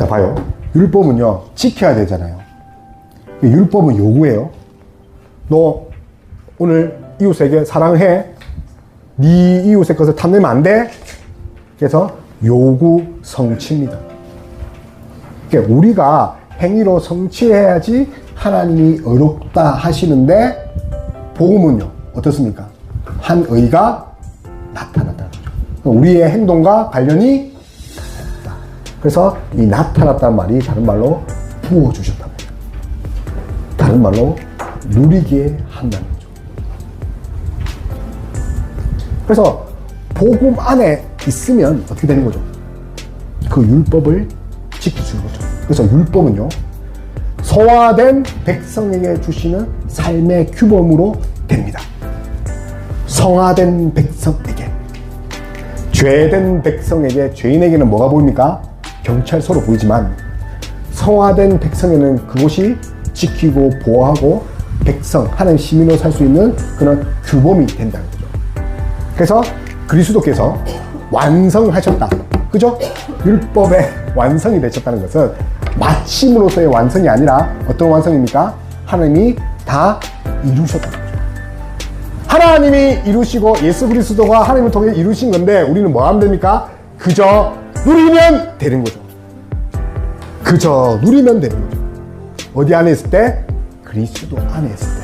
자, 봐요. 율법은요, 지켜야 되잖아요. 율법은 요구예요. 너 오늘 이웃에게 사랑해. 네 이웃의 것을 탐내면 안 돼. 그래서 요구 성취입니다. 그러니까 우리가 행위로 성취해야지 하나님이 어렵다 하시는데 복음은요 어떻습니까? 한 의가 나타났다. 우리의 행동과 관련이. 그래서 이 나타났다는 말이 다른 말로 부어주셨다. 다른 말로 누리게 한다는 거죠. 그래서 복음 안에 있으면 어떻게 되는 거죠? 그 율법을 지켜주는 거죠. 그래서 율법은요, 소화된 백성에게 주시는 삶의 규범으로 됩니다. 성화된 백성에게. 죄된 백성에게, 죄인에게는 뭐가 보입니까? 경찰서로 보이지만, 성화된 백성에는 그것이 지키고 보호하고 백성, 하나님 시민으로 살 수 있는 그런 규범이 된다는 거죠. 그래서 그리스도께서 완성하셨다. 그죠? 율법의 완성이 되셨다는 것은 마침으로서의 완성이 아니라 어떤 완성입니까? 하나님이 다 이루셨다는 거죠. 하나님이 이루시고 예수 그리스도가 하나님을 통해 이루신 건데 우리는 뭐 하면 됩니까? 그저 누리면 되는 거죠. 그저 누리면 되는 거죠. 어디 안에 있을 때? 그리스도 안에 있을 때.